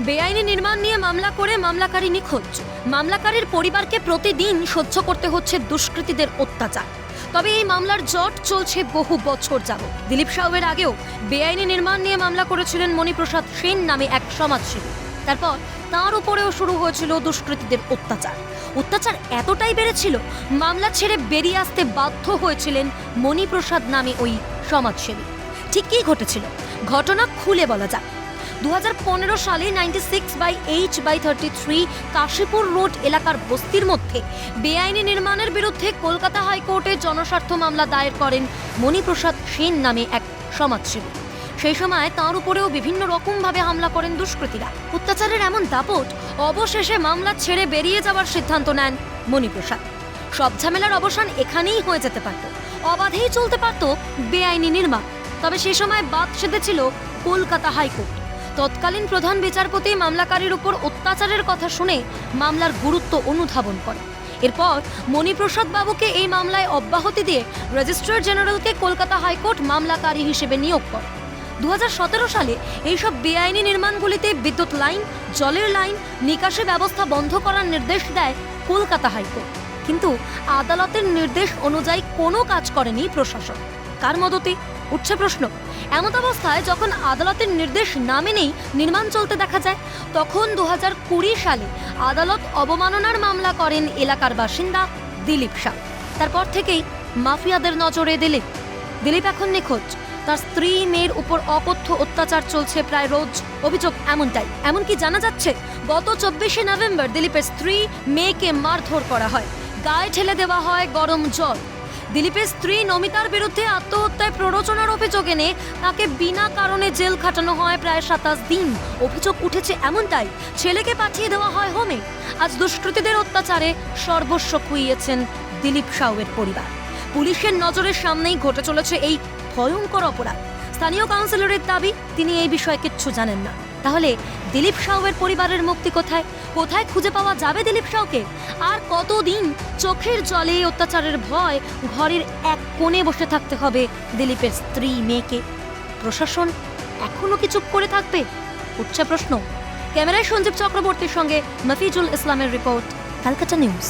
বেআইনি নির্মাণ নিয়ে মামলা করে মামলাকারী নিখোঁজ। মামলাকারীর পরিবারকে প্রতিদিন সহ্য করতে হচ্ছে দুষ্কৃতীদের অত্যাচার। তবে এই মামলার জট চলছে বহু বছর যাবত দিলীপ সাউয়ের আগেও বেআইনি নির্মাণ নিয়ে মামলা করেছিলেন মণিপ্রসাদ সেন নামে এক সমাজসেবী। তারপর তার উপরেও শুরু হয়েছিল দুষ্কৃতীদের অত্যাচার। অত্যাচার এতটাই বেড়েছিল, মামলা ছেড়ে বেরিয়ে আসতে বাধ্য হয়েছিলেন মণিপ্রসাদ নামে ওই সমাজসেবী। ঠিক কী ঘটেছিল? ঘটনা খুলে বলা যাক। দু হাজার পনেরো সালে ninety six by H by thirty three Kashipur road এলাকার বস্তির মধ্যে বেআইনি নির্মাণের বিরুদ্ধে কলকাতা হাইকোর্টে জনস্বার্থ মামলা দায়ের করেন মণিপ্রসাদ সেন নামে এক সমাজসেবী। সেই সময় তাঁর উপরেও বিভিন্ন রকমভাবে হামলা করেন দুষ্কৃতীরা। অত্যাচারের এমন দাপট, অবশেষে মামলা ছেড়ে বেরিয়ে যাওয়ার সিদ্ধান্ত নেন মণিপ্রসাদ। সব ঝামেলার অবসান এখানেই হয়ে যেতে পারত। অবাধেই চলতে পারত বেআইনি নির্মাণ। তবে সে সময় বাদ সেধেছিল কলকাতা হাইকোর্ট। তৎকালীন প্রধান বিচারপতি মামলাকারীর উপর অত্যাচারের কথা শুনে মামলার গুরুত্ব অনুধাবন করে। এরপর মণিপ্রসাদ বাবুকে এই মামলায় অব্যাহতি দিয়ে রেজিস্ট্রার জেনারেলকে কলকাতা হাইকোর্ট মামলাকারী হিসেবে নিয়োগ করে। দু হাজার সতেরো সালে এইসব বেআইনি নির্মাণগুলিতে বিদ্যুৎ লাইন, জলের লাইন, নিকাশি ব্যবস্থা বন্ধ করার নির্দেশ দেয় কলকাতা হাইকোর্ট। কিন্তু আদালতের নির্দেশ অনুযায়ী কোনো কাজ করেনি প্রশাসন। কার মদতে উঠছে প্রশ্ন। এমত অবস্থায় যখন আদালতের নির্দেশ না মেনেই নির্মাণ চলতে দেখা যায়, তখন দু সালে আদালত অবমাননার মামলা করেন এলাকার বাসিন্দা দিলীপ শাহ। তারপর থেকেই মাফিয়াদের নজরে দিলীপ। দিলীপ এখন নিখোঁজ। তার স্ত্রী, মেয়ের উপর অকথ্য অত্যাচার চলছে প্রায় রোজ। অভিযোগ এমনটাই। এমনকি জানা যাচ্ছে, গত চব্বিশে নভেম্বর দিলীপের স্ত্রী মেয়েকে মারধর করা হয়। গায়ে ঠেলে দেওয়া হয় গরম জল। দিলীপের স্ত্রী নমিতার বিরুদ্ধে আত্মহত্যায় প্ররোচনার অভিযোগ এনে তাকে বিনা কারণে জেল খাটানো হয় প্রায় সাতাশ দিন। অভিযোগ উঠেছে এমনটাই, ছেলেকে পাঠিয়ে দেওয়া হয় হোমে। আজ দুষ্কৃতীদের অত্যাচারে সর্বস্ব খুইয়েছেন দিলীপ সাউয়ের পরিবার। পুলিশের নজরের সামনেই ঘটে চলেছে এই ভয়ঙ্কর অপরাধ। স্থানীয় কাউন্সিলরের দাবি, তিনি এই বিষয়ে কিচ্ছু জানেন না। তাহলে দিলীপ সাউয়ের পরিবারের মুক্তি কোথায়? কোথায় খুঁজে পাওয়া যাবে দিলীপ সাউকে? আর কতদিন চোখের জলে অত্যাচারের ভয় ঘরের এক কোণে বসে থাকতে হবে দিলীপের স্ত্রী মেয়েকে? প্রশাসন এখনও কি চুপ করে থাকবে? উঠছে প্রশ্ন। ক্যামেরায় সঞ্জীব চক্রবর্তীর সঙ্গে মফিজুল ইসলামের রিপোর্ট ক্যালকাটা নিউজ।